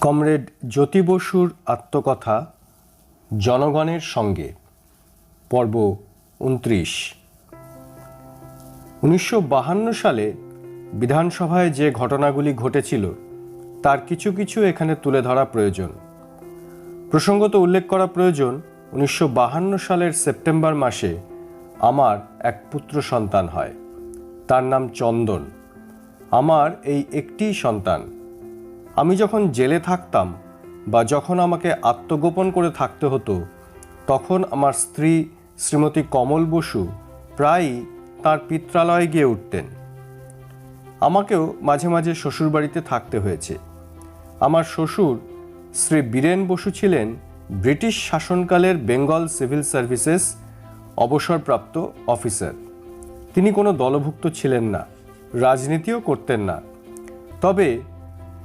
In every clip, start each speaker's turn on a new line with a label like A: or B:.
A: Comrade জ্যোতি বসুর আত্মকথা জনগণের সঙ্গে, পর্ব উনত্রিশ। উনিশশো সালে বিধানসভায় যে ঘটনাগুলি ঘটেছিল, তার কিছু কিছু এখানে তুলে ধরা প্রয়োজন। প্রসঙ্গত উল্লেখ করা প্রয়োজন, উনিশশো সালের সেপ্টেম্বর মাসে আমার এক পুত্র সন্তান হয়। তার নাম চন্দন। আমার এই একটিই সন্তান। আমি যখন জেলে থাকতাম বা যখন আমাকে আত্মগোপন করে থাকতে হতো, তখন আমার স্ত্রী শ্রীমতী কমল বসু প্রায়ই তার পিত্রালয়ে গিয়ে উঠতেন। আমাকেও মাঝে মাঝে শ্বশুরবাড়িতে থাকতে হয়েছে। আমার শ্বশুর শ্রী বীরেন বসু ছিলেন ব্রিটিশ শাসনকালের বেঙ্গল সিভিল সার্ভিসেস অবসরপ্রাপ্ত অফিসার। তিনি কোনো দলভুক্ত ছিলেন না, রাজনীতিও করতেন না। তবে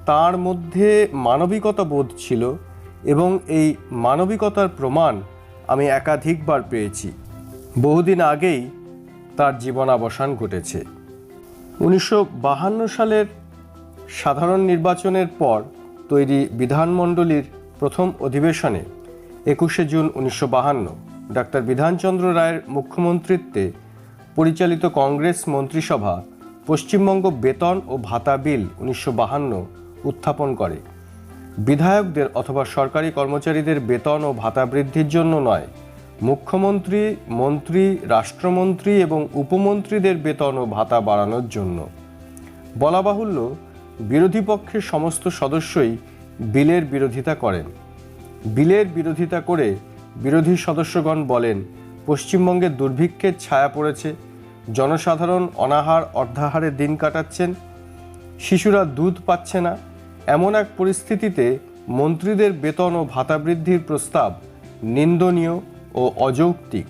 A: তার মধ্যে মানবিকতা বোধ ছিল এবং এই মানবিকতার প্রমাণ আমি একাধিকবার পেয়েছি। বহুদিন আগেই তার জীবনাবসান ঘটেছে। উনিশশো বাহান্ন সালের সাধারণ নির্বাচনের পর তৈরি বিধানমণ্ডলীর প্রথম অধিবেশনে একুশে জুন উনিশশো বাহান্ন ডাক্তার বিধানচন্দ্র রায়ের মুখ্যমন্ত্রিত্বে পরিচালিত কংগ্রেস মন্ত্রিসভা পশ্চিমবঙ্গ বেতন ও ভাতা বিল উনিশশো বাহান্ন উত্থাপন করে। বিধায়কদের অথবা সরকারি কর্মচারীদের বেতন ও ভাতা বৃদ্ধির জন্য নয়। মুখ্যমন্ত্রী, মন্ত্রী, রাষ্ট্রমন্ত্রী এবং উপমন্ত্রীদের বেতন ও ভাতা বাড়ানোর জন্য। বলা বাহুল্য, বিরোধী পক্ষের সমস্ত সদস্যই বিলের বিরোধিতা করেন। বিলের বিরোধিতা করে বিরোধী সদস্যগণ বলেন, পশ্চিমবঙ্গে দুর্ভিক্ষের ছায়া পড়েছে, জনসাধারণ অনাহার অর্ধাহারে দিন কাটাচ্ছেন, শিশুরা দুধ পাচ্ছে না এমন এক পরিস্থিতিতে মন্ত্রীদের বেতন ও ভাতা বৃদ্ধির প্রস্তাব নিন্দনীয় ও অযৌক্তিক।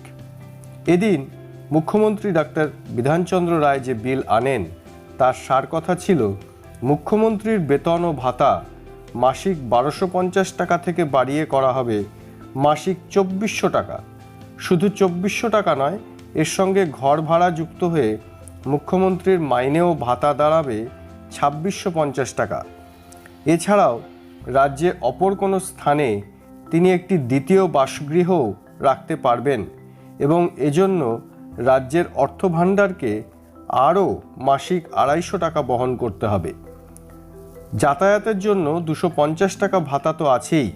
A: এদিন মুখ্যমন্ত্রী ডাক্তার বিধানচন্দ্র রায় যে বিল আনেন, তার সার কথা ছিল, মুখ্যমন্ত্রীর বেতন ও ভাতা মাসিক বারোশো পঞ্চাশ টাকা থেকে বাড়িয়ে করা হবে মাসিক চব্বিশশো টাকা। শুধু চব্বিশশো টাকা নয়, এর সঙ্গে ঘর ভাড়া যুক্ত হয়ে মুখ্যমন্ত্রীর মাইনে ও ভাতা দাঁড়াবে ছাব্বিশশো পঞ্চাশ টাকা। এছাড়াও রাজ্যে অপর কোনো স্থানে তিনি একটি দ্বিতীয় বাসগৃহ রাখতে পারবেন এবং এজন্য রাজ্যের অর্থভাণ্ডারকে আরও মাসিক আড়াইশো টাকা বহন করতে হবে। যাতায়াতের জন্য দুশো পঞ্চাশ টাকা ভাতা তো আছেই,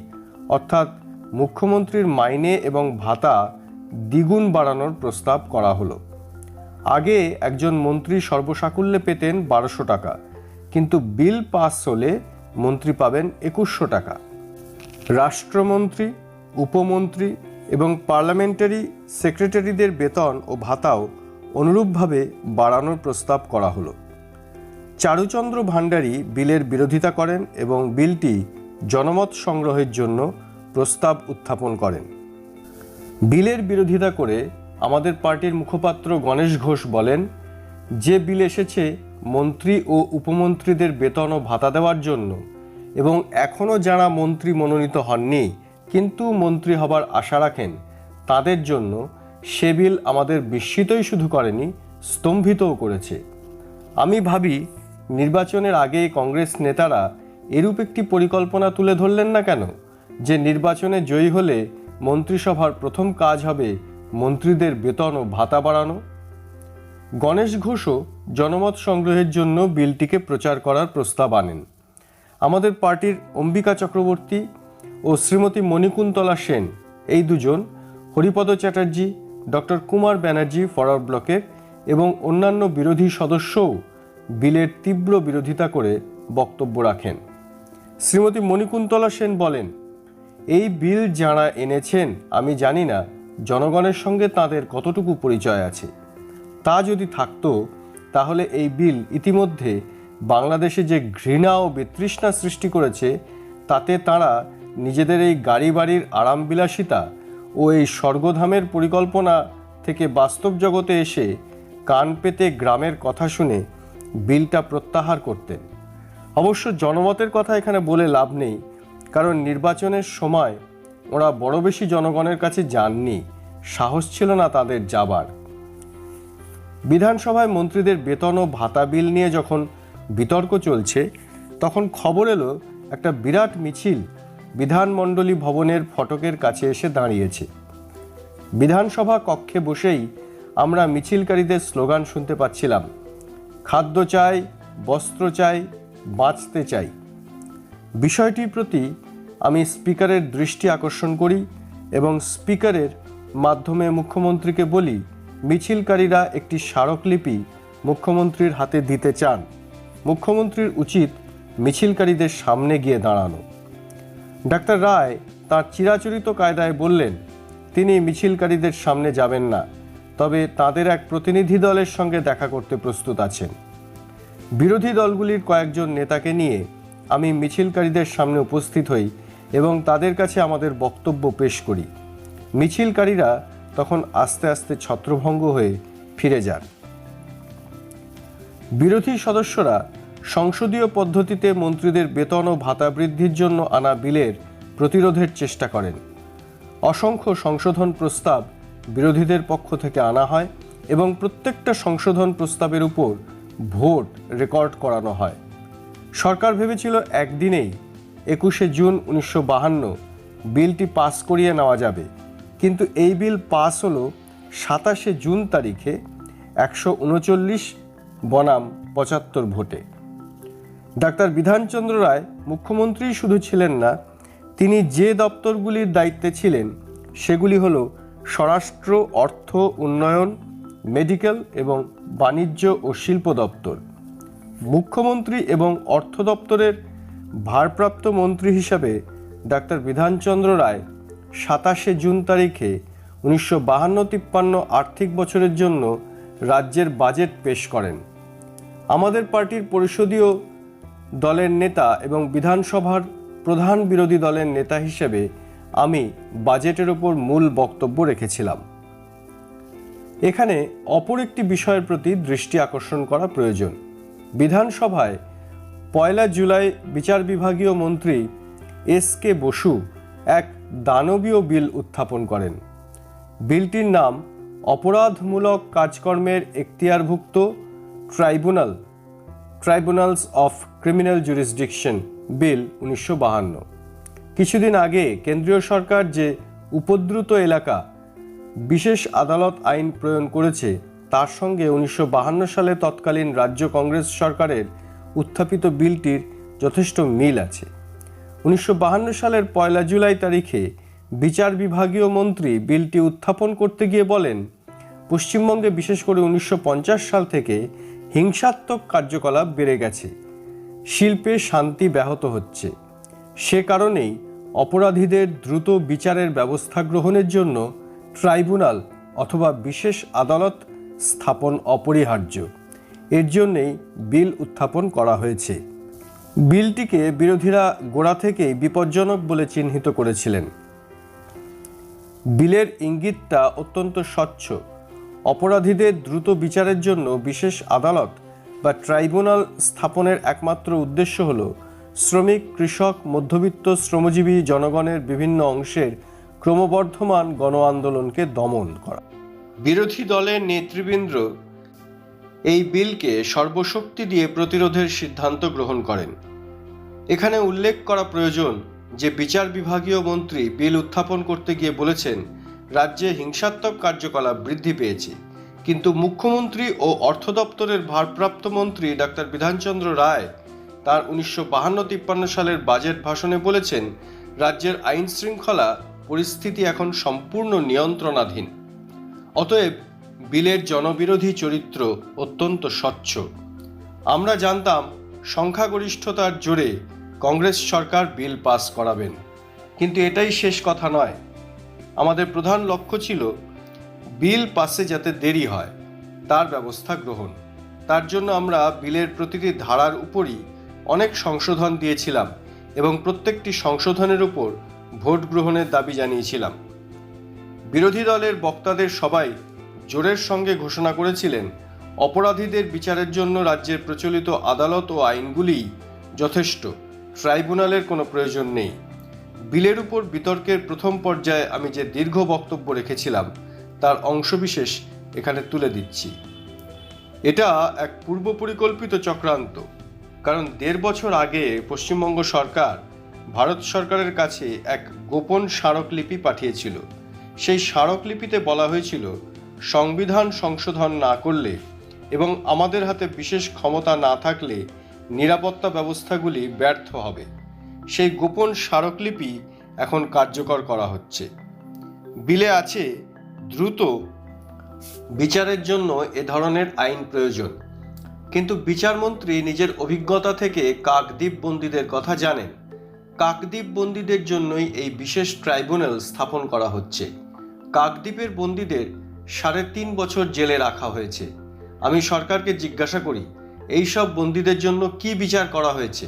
A: অর্থাৎ মুখ্যমন্ত্রীর মাইনে এবং ভাতা দ্বিগুণ বাড়ানোর প্রস্তাব করা হলো। আগে একজন মন্ত্রী সর্বসাকুল্যে পেতেন বারোশো টাকা, কিন্তু বিল পাস হলে মন্ত্রী পাবেন একুশশো টাকা। রাষ্ট্রমন্ত্রী, উপমন্ত্রী এবং পার্লামেন্টারি সেক্রেটারিদের বেতন ও ভাতাও অনুরূপভাবে বাড়ানোর প্রস্তাব করা হলো। চারুচন্দ্র ভান্ডারী বিলের বিরোধিতা করেন এবং বিলটি জনমত সংগ্রহের জন্য প্রস্তাব উত্থাপন করেন। বিলের বিরোধিতা করে আমাদের পার্টির মুখপাত্র গণেশ ঘোষ বলেন যে বিল এসেছে মন্ত্রী ও উপমন্ত্রীদের বেতন ও ভাতা দেওয়ার জন্য। এবং এখনও যারা মন্ত্রী মনোনীত হননি, কিন্তু মন্ত্রী হবার আশা রাখেন, তাদের জন্য সে বিল আমাদের বিস্মিতই শুধু করেনি, স্তম্ভিতও করেছে। আমি ভাবি, নির্বাচনের আগে কংগ্রেস নেতারা এরূপ একটি পরিকল্পনা তুলে ধরলেন না কেন? যে নির্বাচনে জয়ী হলে মন্ত্রিসভার প্রথম কাজ হবে মন্ত্রীদের বেতন ও ভাতা বাড়ানো। গণেশ ঘোষও জনমত সংগ্রহের জন্য বিলটিকে প্রচার করার প্রস্তাব আনেন। আমাদের পার্টির অম্বিকা চক্রবর্তী ও শ্রীমতী মণিকুন্তলা সেন এই দুজন, হরিপদ চ্যাটার্জি, ডক্টর কুমার ব্যানার্জি ফরওয়ার্ড ব্লকের এবং অন্যান্য বিরোধী সদস্যও বিলের তীব্র বিরোধিতা করে বক্তব্য রাখেন। শ্রীমতী মণিকুন্তলা সেন বলেন, এই বিল যাঁরা এনেছেন, আমি জানি না জনগণের সঙ্গে তাদের কতটুকু পরিচয় আছে। তা যদি থাকতো, তাহলে এই বিল ইতিমধ্যে বাংলাদেশে যে ঘৃণা ও বিতৃষ্ণা সৃষ্টি করেছে, তাতে তারা নিজেদের এই গাড়ি বাড়ির আরামবিলাসিতা ও এই স্বর্গধামের পরিকল্পনা থেকে বাস্তব জগতে এসে কান পেতে গ্রামের কথা শুনে বিলটা প্রত্যাহার করতেন। অবশ্য জনমতের কথা এখানে বলে লাভ নেই, কারণ নির্বাচনের সময় ওরা বড় বেশি জনগণের কাছে যাননি, সাহস ছিল না তাদের যাবার। বিধানসভায় মন্ত্রীদের বেতন ও ভাতা বিল নিয়ে যখন বিতর্ক চলছে, তখন খবর এলো, একটা বিরাট মিছিল বিধানমণ্ডলী ভবনের ফটকের কাছে এসে দাঁড়িয়েছে। বিধানসভা কক্ষে বসেই আমরা মিছিলকারীদের স্লোগান শুনতে পাচ্ছিলাম, খাদ্য চাই, বস্ত্র চাই, বাঁচতে চাই। বিষয়টির প্রতি আমি স্পিকারের দৃষ্টি আকর্ষণ করি এবং স্পিকারের মাধ্যমে মুখ্যমন্ত্রীকে বলি মিছিলকারীরা একটি স্মারকলিপি মুখ্যমন্ত্রীর হাতে দিতে চান। মুখ্যমন্ত্রীর উচিত মিছিলকারীদের সামনে গিয়ে দাঁড়ানো। ডাক্তার রায় তার চিরাচরিত কায়দায় বললেন, তিনি মিছিলকারীদের সামনে যাবেন না, তবে তাদের এক প্রতিনিধি দলের সঙ্গে দেখা করতে প্রস্তুত আছেন। বিরোধী দলগুলির কয়েকজন নেতাকে নিয়ে আমি মিছিলকারীদের সামনে উপস্থিত হই এবং তাদের কাছে আমাদের বক্তব্য পেশ করি। মিছিলকারীরা তখন আস্তে আস্তে ছত্রভঙ্গ হয়ে ফিরে যান। বিরোধী সদস্যরা সংসদীয় পদ্ধতিতে মন্ত্রীদের বেতন ও ভাতা বৃদ্ধির জন্য আনা বিলের প্রতিরোধের চেষ্টা করেন। অসংখ্য সংশোধন প্রস্তাব বিরোধীদের পক্ষ থেকে আনা হয় এবং প্রত্যেকটা সংশোধন প্রস্তাবের উপর ভোট রেকর্ড করানো হয়। সরকার ভেবেছিল একদিনেই একুশে জুন উনিশশো বাহান্ন বিলটি পাস করিয়ে নেওয়া যাবে। কিন্তু এই বিল পাস হলো সাতাশে জুন তারিখে একশো উনচল্লিশ বনাম পঁচাত্তর ভোটে। ডাক্তার বিধানচন্দ্র রায় মুখ্যমন্ত্রী শুধু ছিলেন না, তিনি যে দপ্তরগুলির দায়িত্বে ছিলেন, সেগুলি হল স্বরাষ্ট্র, অর্থ, উন্নয়ন, মেডিকেল এবং বাণিজ্য ও শিল্প দপ্তর। মুখ্যমন্ত্রী এবং অর্থ দপ্তরের ভারপ্রাপ্ত মন্ত্রী হিসাবে ডাক্তার বিধানচন্দ্র রায় সাতাশে জুন তারিখে উনিশশো বাহান্ন তিপ্পান্ন আর্থিক বছরের জন্য রাজ্যের বাজেট পেশ করেন। আমাদের পার্টির পরিষদীয় দলের নেতা এবং বিধানসভার প্রধান বিরোধী দলের নেতা হিসেবে আমি বাজেটের ওপর মূল বক্তব্য রেখেছিলাম। এখানে অপর একটি বিষয়ের প্রতি দৃষ্টি আকর্ষণ করা প্রয়োজন। বিধানসভায় পয়লা জুলাই বিচার বিভাগীয় মন্ত্রী এস কে বসু এক দানবীয় বিল উত্থাপন করেন। বিলটির নাম অপরাধমূলক কাজকর্মের এখতিয়ারভুক্ত tribunal, tribunals of criminal jurisdiction, bill উনিশশো বাহান্ন। কিছুদিন আগে কেন্দ্রীয় সরকার যে উপদ্রুত এলাকা বিশেষ আদালত আইন প্রণয়ন করেছে, তার সঙ্গে উনিশশো সালে তৎকালীন রাজ্য কংগ্রেস সরকারের উত্থাপিত বিলটির যথেষ্ট মিল আছে। উনিশশো সালের পয়লা জুলাই তারিখে বিচার বিভাগীয় মন্ত্রী বিলটি উত্থাপন করতে গিয়ে বলেন, পশ্চিমবঙ্গে বিশেষ করে উনিশশো পঞ্চাশ সাল থেকে হিংসাত্মক কার্যকলাপ বেড়ে গেছে, শিল্পে শান্তি ব্যাহত হচ্ছে। সে কারণেই অপরাধীদের দ্রুত বিচারের ব্যবস্থা গ্রহণের জন্য ট্রাইব্যুনাল অথবা বিশেষ আদালত স্থাপন অপরিহার্য। এর জন্যেই বিল উত্থাপন করা হয়েছে। বিলটিকে বিরোধীরা গোড়া থেকেই বিপজ্জনক বলে চিহ্নিত করেছিলেন। বিলের ইঙ্গিতটা অত্যন্ত স্বচ্ছ। অপরাধীদের দ্রুত বিচারের জন্য বিশেষ আদালত বা ট্রাইব্যুনাল স্থাপনের একমাত্র উদ্দেশ্য হল শ্রমিক, কৃষক, মধ্যবিত্ত, শ্রমজীবী জনগণের বিভিন্ন অংশের ক্রমবর্ধমান গণ আন্দোলনকে দমন করা। বিরোধী দলের নেতৃবৃন্দ এই বিলকে সর্বশক্তি দিয়ে প্রতিরোধের সিদ্ধান্ত গ্রহণ করেন। এখানে উল্লেখ করা প্রয়োজন যে বিচার বিভাগীয় মন্ত্রী বিল উত্থাপন করতে গিয়ে বলেছেন, রাজ্যে হিংসাত্মক কার্যকলাপ বৃদ্ধি পেয়েছে। কিন্তু মুখ্যমন্ত্রী ও অর্থ দপ্তরের ভারপ্রাপ্ত মন্ত্রী ডাক্তার বিধানচন্দ্র রায় তার উনিশশো বাহান্ন তিপ্পান্ন সালের বাজেট ভাষণে বলেছেন, রাজ্যের আইন শৃঙ্খলা পরিস্থিতি এখন সম্পূর্ণ নিয়ন্ত্রণাধীন। অতএব বিলের জনবিরোধী চরিত্র অত্যন্ত স্বচ্ছ। আমরা জানতাম, সংখ্যাগরিষ্ঠতার জোরে কংগ্রেস সরকার বিল পাস করাবেন। কিন্তু এটাই শেষ কথা নয়। আমাদের প্রধান লক্ষ্য ছিল বিল পাসে যাতে দেরি হয়, তার ব্যবস্থা গ্রহণ। তার জন্য আমরা বিলের প্রতিটি ধারার উপরই অনেক সংশোধন দিয়েছিলাম এবং প্রত্যেকটি সংশোধনের উপর ভোট গ্রহণের দাবি জানিয়েছিলাম। বিরোধী দলের বক্তাদের সবাই জোরের সঙ্গে ঘোষণা করেছিলেন, অপরাধীদের বিচারের জন্য রাজ্যের প্রচলিত আদালত ও আইনগুলিই যথেষ্ট। ট্রাইব্যুনালের কোনো প্রয়োজন নেই। বিলের উপর বিতর্কের প্রথম পর্যায়ে আমি যে দীর্ঘ বক্তব্য রেখেছিলাম, তার অংশবিশেষ এখানে তুলে দিচ্ছি। এটা এক পূর্ব পরিকল্পিত চক্রান্ত, কারণ দেড় বছর আগে পশ্চিমবঙ্গ সরকার ভারত সরকারের কাছে এক গোপন স্মারকলিপি পাঠিয়েছিল। সেই স্মারকলিপিতে বলা হয়েছিল, সংবিধান সংশোধন না করলে এবং আমাদের হাতে বিশেষ ক্ষমতা না থাকলে নিরাপত্তা ব্যবস্থাগুলি ব্যর্থ হবে। সেই গোপন স্মারকলিপি এখন কার্যকর করা হচ্ছে। বিলে আছে দ্রুত বিচারের জন্য এ ধরনের আইন প্রয়োজন। কিন্তু বিচারমন্ত্রী নিজের অভিজ্ঞতা থেকে কাকদ্বীপ বন্দীদের কথা জানেন। কাকদ্বীপ বন্দীদের জন্যই এই বিশেষ ট্রাইব্যুনাল স্থাপন করা হচ্ছে। কাকদ্বীপের বন্দীদের সাড়ে তিন বছর জেলে রাখা হয়েছে। আমি সরকারকে জিজ্ঞাসা করি এই সব বন্দীদের জন্য কি বিচার করা হয়েছে?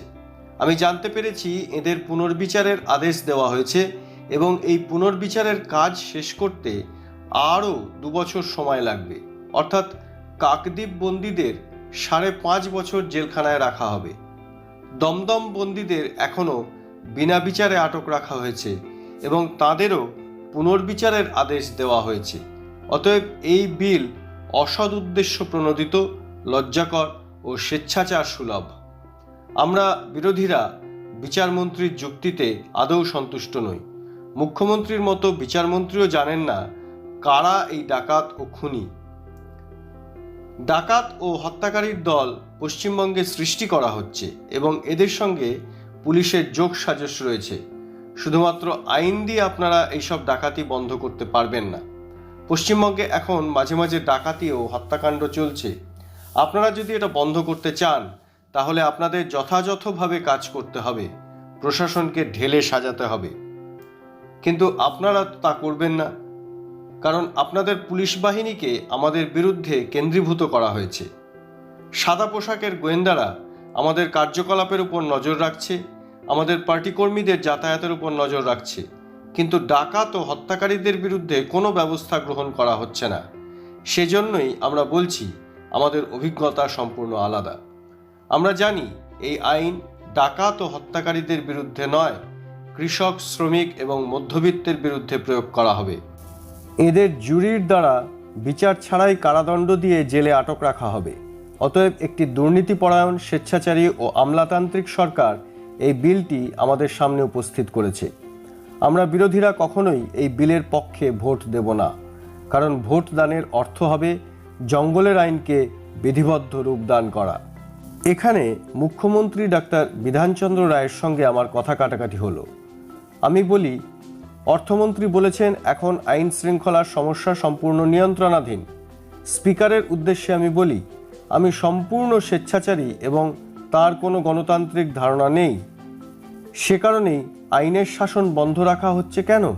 A: আমি জানতে পেরেছি এদের পুনর্বিচারের আদেশ দেওয়া হয়েছে এবং এই পুনর্বিচারের কাজ শেষ করতে আরও দু বছর সময় লাগবে। অর্থাৎ কাকদ্বীপ বন্দীদের সাড়ে পাঁচ বছর জেলখানায় রাখা হবে। দমদম বন্দীদের এখনও বিনা বিচারে আটক রাখা হয়েছে এবং তাদেরও পুনর্বিচারের আদেশ দেওয়া হয়েছে। অতএব এই বিল অসদ উদ্দেশ্য প্রণোদিত, লজ্জাকর ও স্বেচ্ছাচার সুলভ। আমরা বিরোধীরা বিচারমন্ত্রীর যুক্তিতে আদৌ সন্তুষ্ট নই। মুখ্যমন্ত্রীর মতো বিচারমন্ত্রীও জানেন না কারা এই ডাকাত ও খুনি। ডাকাত ও হত্যাকারীর দল পশ্চিমবঙ্গে সৃষ্টি করা হচ্ছে এবং এদের সঙ্গে পুলিশের যোগ সাজস রয়েছে। শুধুমাত্র আইন দিয়ে আপনারা এইসব ডাকাতি বন্ধ করতে পারবেন না। পশ্চিমবঙ্গে এখন মাঝে মাঝে ডাকাতি ও হত্যাকাণ্ড চলছে। আপনারা যদি এটা বন্ধ করতে চান, তাহলে আপনাদের যথাযথভাবে কাজ করতে হবে। প্রশাসনকে ঢেলে সাজাতে হবে। কিন্তু আপনারা তা করবেন না। কারণ আপনাদের পুলিশ বাহিনীকে আমাদের বিরুদ্ধে কেন্দ্রীভূত করা হয়েছে। সাদা পোশাকের গোয়েন্দারা আমাদের কার্যকলাপের উপর নজর রাখছে, আমাদের পার্টি কর্মীদের যাতায়াতের উপর নজর রাখছে। কিন্তু ডাকাত ও হত্যাকারীদের বিরুদ্ধে কোনো ব্যবস্থা গ্রহণ করা হচ্ছে না। সেজন্যই আমরা বলছি আমাদের অভিজ্ঞতা সম্পূর্ণ আলাদা। আমরা জানি, এই আইন ডাকাত ও হত্যাকারীদের বিরুদ্ধে নয়, কৃষক, শ্রমিক এবং মধ্যবিত্তের বিরুদ্ধে প্রয়োগ করা হবে। এদের জুরির দ্বারা বিচার ছাড়াই কারাদণ্ড দিয়ে জেলে আটক রাখা হবে। অতএব একটি দুর্নীতিপরায়ণ, স্বেচ্ছাচারী ও আমলাতান্ত্রিক সরকার এই বিলটি আমাদের সামনে উপস্থিত করেছে। আমরা বিরোধীরা কখনোই এই বিলের পক্ষে ভোট দেব না, কারণ ভোট দানের অর্থ হবে জঙ্গলের আইনকে বিধিবদ্ধ রূপদান করা। এখানে মুখ্যমন্ত্রী ডাক্তার বিধানচন্দ্র রায়ের সঙ্গে আমার কথা কাটাকাটি হলো। আমি বলি, অর্থমন্ত্রী বলেছেন, এখন আইন শৃঙ্খলার সমস্যা সম্পূর্ণ নিয়ন্ত্রণাধীন। স্পিকারের উদ্দেশ্যে আমি বলি, আমি সম্পূর্ণ স্বেচ্ছাচারী এবং তার কোনো গণতান্ত্রিক ধারণা নেই। সে কারণেই আইনের শাসন বন্ধ রাখা হচ্ছে কেন?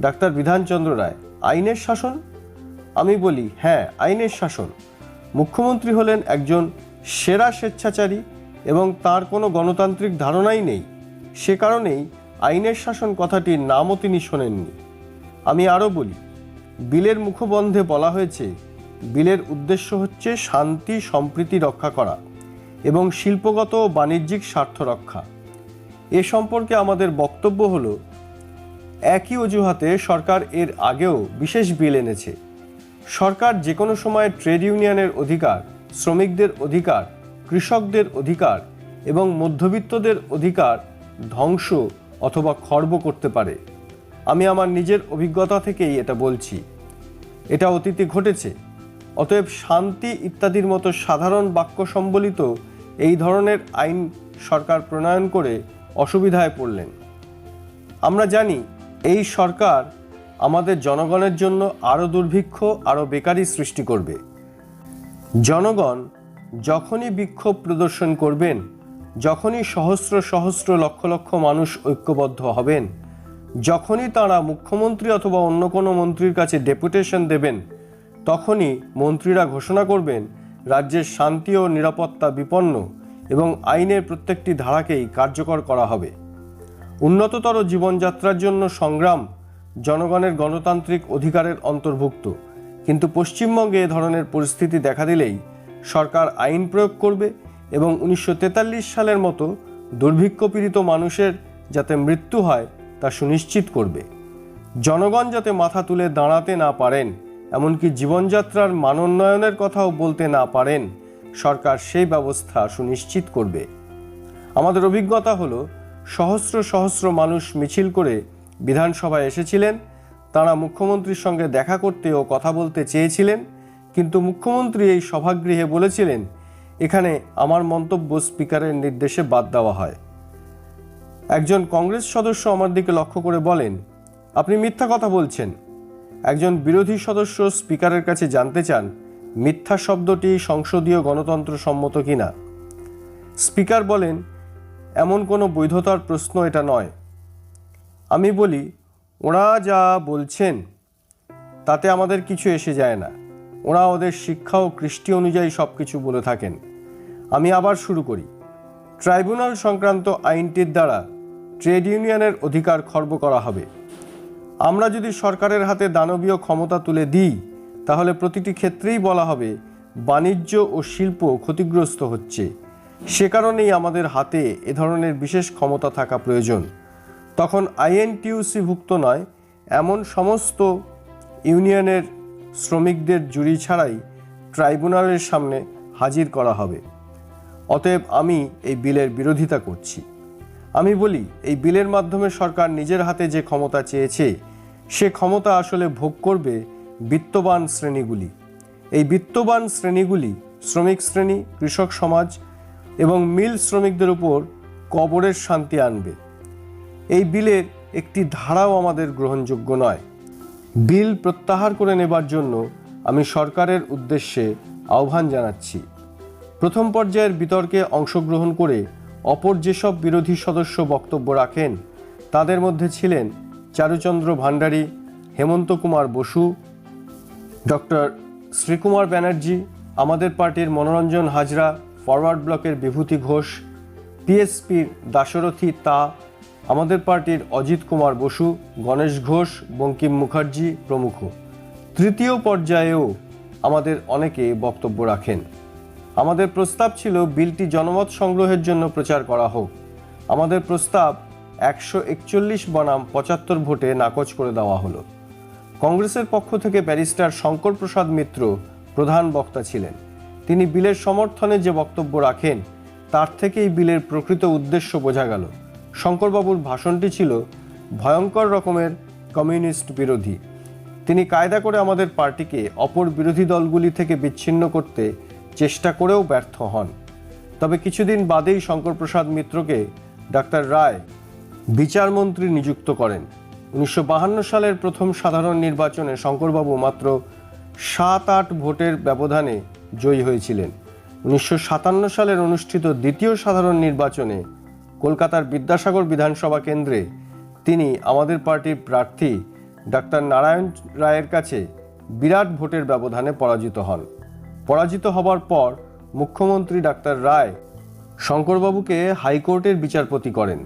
A: ডাক্তার বিধানচন্দ্র রায়, আইনের শাসন? আমি বলি হ্যাঁ আইনের শাসন। মুখ্যমন্ত্রী হলেন একজন সেরা স্বেচ্ছাচারী এবং তার কোনো গণতান্ত্রিক ধারণাই নেই। সে কারণেই আইনের শাসন কথাটির নামও তিনি শোনেননি। আমি আরও বলি, বিলের মুখবন্ধে বলা হয়েছে, বিলের উদ্দেশ্য হচ্ছে শান্তি, সম্প্রীতি রক্ষা করা এবং শিল্পগত ও বাণিজ্যিক স্বার্থ রক্ষা। এ সম্পর্কে আমাদের বক্তব্য হলো, একই অজুহাতে সরকার এর আগেও বিশেষ বিল এনেছে। সরকার যে কোনো সময় ট্রেড ইউনিয়নের অধিকার, শ্রমিকদের অধিকার, কৃষকদের অধিকার এবং মধ্যবিত্তদের অধিকার ধ্বংস অথবা খর্ব করতে পারে। আমি আমার নিজের অভিজ্ঞতা থেকেই এটা বলছি। এটা অতীতে ঘটেছে। অতএব শান্তি ইত্যাদির মতো সাধারণ বাক্য সম্বলিত এই ধরনের আইন সরকার প্রণয়ন করে অসুবিধায় পড়লেন। আমরা জানি এই সরকার আমাদের জনগণের জন্য আরও দুর্ভিক্ষ আরও বেকারি সৃষ্টি করবে। জনগণ যখনই বিক্ষোভ প্রদর্শন করবেন, যখনই সহস্র সহস্র লক্ষ লক্ষ মানুষ ঐক্যবদ্ধ হবেন, যখনই তারা মুখ্যমন্ত্রী অথবা অন্য কোনো মন্ত্রীর কাছে ডেপুটেশন দেবেন, তখনই মন্ত্রীরা ঘোষণা করবেন, রাজ্যের শান্তি ও নিরাপত্তা বিপন্ন এবং আইনের প্রত্যেকটি ধারাকেই কার্যকর করা হবে। উন্নততর জীবনযাত্রার জন্য সংগ্রাম জনগণের গণতান্ত্রিক অধিকারের অন্তর্ভুক্ত। কিন্তু পশ্চিমবঙ্গে এ ধরনের পরিস্থিতি দেখা দিলেই সরকার আইন প্রয়োগ করবে এবং উনিশশো তেতাল্লিশ সালের মতো দুর্ভিক্ষপীড়িত মানুষের যাতে মৃত্যু হয় তা সুনিশ্চিত করবে। জনগণ যাতে মাথা তুলে দাঁড়াতে না পারেন, এমনকি জীবনযাত্রার মানোন্নয়নের কথাও বলতে না পারেন, সরকার সেই ব্যবস্থা সুনিশ্চিত করবে। আমাদের অভিজ্ঞতা হলো, সহস্র সহস্র মানুষ মিছিল করে বিধানসভায় এসেছিলেন। তারা মুখ্যমন্ত্রীর সঙ্গে দেখা করতে ও কথা বলতে চেয়েছিলেন। কিন্তু মুখ্যমন্ত্রী এই সভাগৃহে বলেছিলেন, এখানে আমার মন্তব্য স্পিকারের নির্দেশে বাদ দেওয়া হয়। একজন কংগ্রেস সদস্য আমার দিকে লক্ষ্য করে বলেন, আপনি মিথ্যা কথা বলছেন। একজন বিরোধী সদস্য স্পিকারের কাছে জানতে চান, মিথ্যা শব্দটি সংসদীয় গণতন্ত্র সম্মত কিনা? স্পিকার বলেন, এমন কোনো বৈধতার প্রশ্ন এটা নয়। আমি বলি, ওরা যা বলছেন, তাতে আমাদের কিছু এসে যায় না। ওরা ওদের শিক্ষা ও কৃষ্টি অনুযায়ী সব কিছু বলে থাকেন। আমি আবার শুরু করি। ট্রাইব্যুনাল সংক্রান্ত আইনটির দ্বারা ট্রেড ইউনিয়নের অধিকার খর্ব করা হবে। আমরা যদি সরকারের হাতে দানবীয় ক্ষমতা তুলে দিই, তাহলে প্রতিটি ক্ষেত্রেই বলা হবে, বাণিজ্য ও শিল্প ক্ষতিগ্রস্ত হচ্ছে। সে কারণেই আমাদের হাতে এ ধরনের বিশেষ ক্ষমতা থাকা প্রয়োজন। তখন আইএনটিউসিভুক্ত নয়, এমন সমস্ত ইউনিয়নের শ্রমিকদের জুরি ছাড়াই ট্রাইব্যুনালের সামনে হাজির করা হবে। অতএব আমি এই বিলের বিরোধিতা করছি। আমি বলি, এই বিলের মাধ্যমে সরকার নিজের হাতে যে ক্ষমতা চেয়েছে, সে ক্ষমতা আসলে ভোগ করবে বিত্তবান শ্রেণীগুলি। এই বিত্তবান শ্রেণীগুলি শ্রমিক শ্রেণি, কৃষক সমাজ এবং মিল শ্রমিকদের উপর কবরের শান্তি আনবে। এই বিলের একটি ধারাও আমাদের গ্রহণযোগ্য নয়। বিল প্রত্যাহার করে নেবার জন্য আমি সরকারের উদ্দেশ্যে আহ্বান জানাচ্ছি। প্রথম পর্যায়ের বিতর্কে অংশগ্রহণ করে অপর যেসব বিরোধী সদস্য বক্তব্য রাখেন, তাদের মধ্যে ছিলেন চারুচন্দ্র ভান্ডারী হেমন্ত কুমার বসু, ডক্টর শ্রীকুমার ব্যানার্জি, আমাদের পার্টির মনোরঞ্জন হাজরা, ফরওয়ার্ড ব্লকের বিভূতি ঘোষ, পিএসপির দাশরথী তা আমাদের পার্টির অজিত কুমার বসু, গণেশ ঘোষ, বঙ্কিম মুখার্জি প্রমুখ। তৃতীয় পর্যায়েও আমাদের অনেকে বক্তব্য রাখেন। আমাদের প্রস্তাব ছিল, বিলটি জনমত সংগ্রহের জন্য প্রচার করা হোক। আমাদের প্রস্তাব একশো একচল্লিশ বনাম পঁচাত্তর ভোটে নাকচ করে দেওয়া হলো। কংগ্রেসের পক্ষ থেকে ব্যারিস্টার শঙ্কর প্রসাদ মিত্র প্রধান বক্তা ছিলেন। তিনি বিলের সমর্থনে যে বক্তব্য রাখেন, তার থেকেই বিলের প্রকৃত উদ্দেশ্য বোঝা গেল। শঙ্করবাবুর ভাষণটি ছিল ভয়ঙ্কর রকমের কমিউনিস্ট বিরোধী। তিনি কায়দা করে আমাদের পার্টিকে অপর বিরোধী দলগুলি থেকে বিচ্ছিন্ন করতে চেষ্টা করেও ব্যর্থ হন। তবে কিছুদিন বাদেই শঙ্করপ্রসাদ মিত্রকে ডাক্তার রায় বিচারমন্ত্রী নিযুক্ত করেন। উনিশশো সালের প্রথম সাধারণ নির্বাচনে শঙ্করবাবু মাত্র সাত আট ভোটের ব্যবধানে জয়ী হয়েছিলেন। উনিশশো সাতান্ন সালের অনুষ্ঠিত দ্বিতীয় সাধারণ নির্বাচনে কলকাতার বিদ্যাসাগর বিধানসভা কেন্দ্রে তিনি আমাদের পার্টির প্রার্থী ডাক্তার নারায়ণ রায়ের কাছে বিরাট ভোটের ব্যবধানে পরাজিত হন। পরাজিত হবার পর মুখ্যমন্ত্রী ডাক্তার রায় শঙ্করবাবুকে হাইকোর্টের বিচারপতি করেন।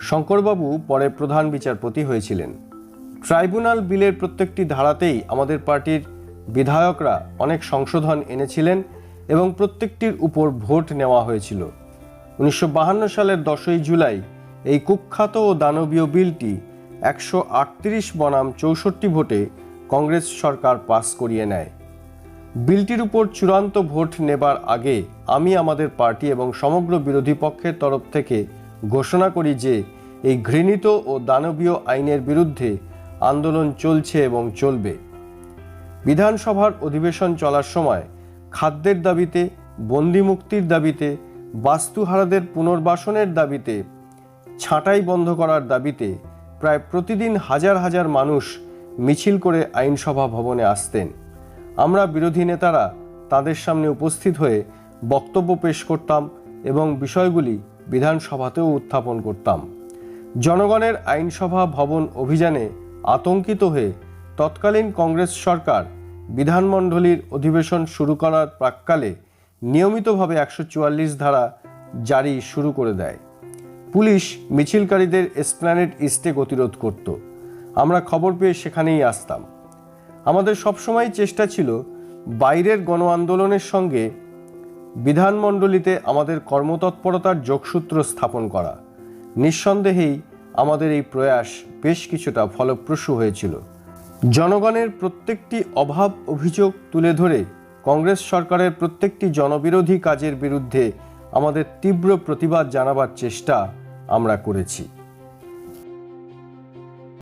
A: শঙ্করবাবু পরে প্রধান বিচারপতি হয়েছিলেন। ট্রাইব্যুনাল বিলের প্রত্যেকটি ধারাতেই আমাদের পার্টির বিধায়করা অনেক সংশোধন এনেছিলেন এবং প্রত্যেকটির উপর ভোট নেওয়া হয়েছিল। উনিশশো সালের দশই জুলাই এই কুখ্যাত ও দানবীয় বিলটি একশো আটত্রিশ বনাম চৌষট্টি ভোটে কংগ্রেস সরকার পাস করিয়ে নেয়। বিলটির উপর চূড়ান্ত ভোট নেবার আগে আমি আমাদের পার্টি এবং সমগ্র বিরোধী পক্ষের তরফ থেকে ঘোষণা করি যে এই ঘৃণিত ও দানবীয় আইনের বিরুদ্ধে আন্দোলন চলছে এবং চলবে। বিধানসভার অধিবেশন চলার সময় খাদ্যের দাবিতে বন্দি মুক্তির দাবিতে বাস্তুহারাদের পুনর্বাসনের দাবিতে, ছাঁটাই বন্ধ করার দাবিতে প্রায় প্রতিদিন হাজার হাজার মানুষ মিছিল করে আইনসভা ভবনে আসতেন। আমরা বিরোধী নেতারা তাদের সামনে উপস্থিত হয়ে বক্তব্য পেশ করতাম এবং বিষয়গুলি বিধানসভাতেও উত্থাপন করতাম। জনগণের আইনসভা ভবন অভিযানে আতঙ্কিত হয়ে তৎকালীন কংগ্রেস সরকার বিধানমণ্ডলীর অধিবেশন শুরু করার প্রাককালে নিয়মিতভাবে একশো চুয়াল্লিশ ধারা জারি শুরু করে দেয়। পুলিশ মিছিলকারীদের এসপ্ল্যানেড ইস্টে গতিরোধ করত। আমরা খবর পেয়ে সেখানেই আসতাম। আমাদের সবসময় চেষ্টা ছিল বাইরের গণ আন্দোলনের সঙ্গে বিধানমণ্ডলীতে আমাদের কর্মতৎপরতার যোগসূত্র স্থাপন করা। নিঃসন্দেহেই আমাদের এই প্রয়াস বেশ কিছুটা ফলপ্রসূ হয়েছিল। জনগণের প্রত্যেকটি অভাব অভিযোগ তুলে ধরে কংগ্রেস সরকারের প্রত্যেকটি জনবিরোধী কাজের বিরুদ্ধে আমাদের তীব্র প্রতিবাদ জানাবার চেষ্টা আমরা করেছি।